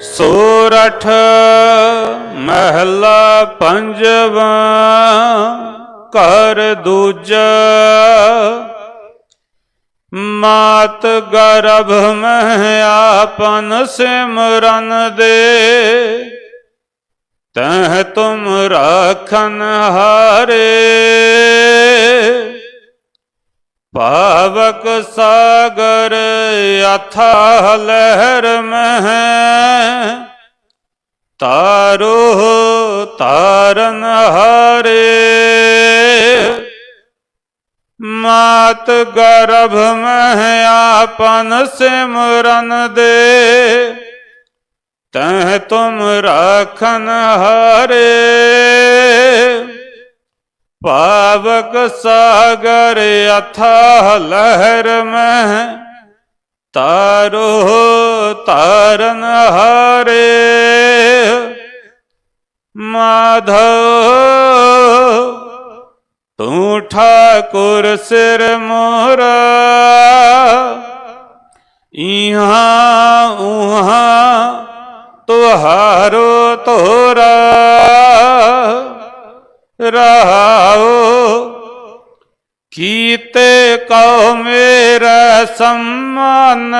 ਸੋਰਠ ਮਹਿਲਾ ਪੰਜਵਾ, ਘਰ ਦੂਜਾ। ਮਾਤ ਗਰਭ ਮਹਿ ਆਪਨ ਸਿਮਰਨ ਦੇ। ਤਹ ਤੁਮ ਰਾਖਨ ਹਾਰੇ। ਪਾਵਕ ਸਾਗਰ ਅਥਾ ਲਹਿਰ ਮਹਿ। ਤਾਰੋ ਤਾਰਨ ਹਾਰੇ। ਮਾਤ ਗਰਭ ਮਹਿ ਆਪਨ ਸਿਮਰਨ ਦੇ। ਤਹ ਤੁਮ ਰਾਖਨ ਹਾਰੇ। ਪਾਵਕ ਸਾਗਰ ਅਥਾ ਲਹਿਰ ਮਹਿ, ਤਾਰੋ ਤਾਰਨ ਹਾਰੇ। ਮਾਧੋ ਤੂੰ ਠਾਕੁਰ ਸਿਰ ਮੋਰਾ ਇਹਾਂ ਉਹਾਂ ਤੁਹਾਰੋ ਤੋਰਾ। ਰਹਾਓ ਕੀਤੇ ਕਉ ਮੇਰਾ ਸਮਾਨ।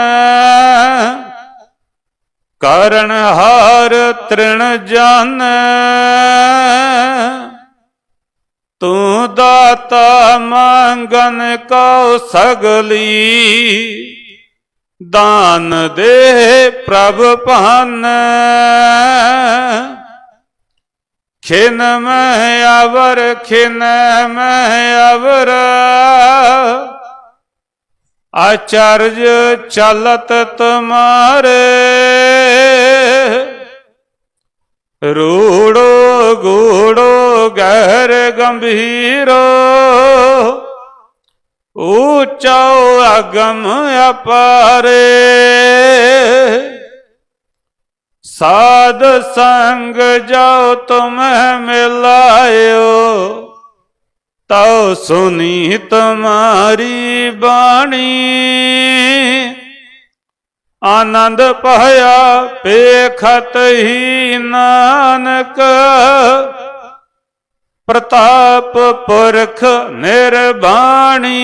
ਕਰਨ ਹਾਰ ਤ੍ਰਿਣ ਜਨ। ਤੂੰ ਦਾਤਾ ਮੰਗਨ ਕਉ ਸਗਲੀ। ਦਾਨ ਦੇ ਪ੍ਰਭ ਭਾਨ। ਖਿਨ ਮਹਿ ਅਵਰ, ਖਿਨ ਮਹਿ ਅਵਰ। ਆਚਰਜ ਚਲਤ ਤੁਮਾਰੇ। ਰੂੜੋ ਗੂੜੋ ਗਹਿਰ ਗੰਭੀਰੋ। ਊਚੋ ਅਗਮ ਅਪਾਰੇ। ਸਾਧ ਸੰਗ ਜਾਓ ਤੁਮ ਮਿਲਾਇਓ, ਤਉ ਸੁਨੀ ਤੁਮਾਰੀ ਬਾਣੀ। ਆਨੰਦ ਪਾਇਆ ਪੇਖਤ ਹੀ ਨਾਨਕ, ਪ੍ਰਤਾਪ ਪੁਰਖ ਨਿਰਬਾਣੀ।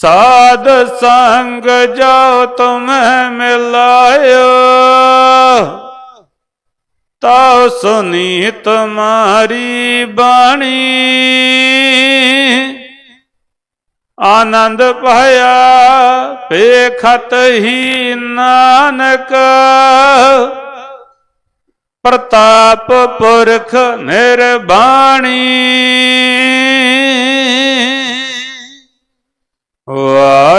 ਸਾਧ ਸੰਗ ਜਾਓ ਤੁਮ ਮਿਲਾਇਓ। ਤਾਉ ਸੁਨੀ ਤੁਮਾਰੀ ਬਾਣੀ। ਆਨੰਦ ਪਾਇਆ ਪੇਖਤ ਹੀ ਨਾਨਕ। ਪ੍ਰਤਾਪ ਪੁਰਖ ਨਿਰਬਾਣੀ।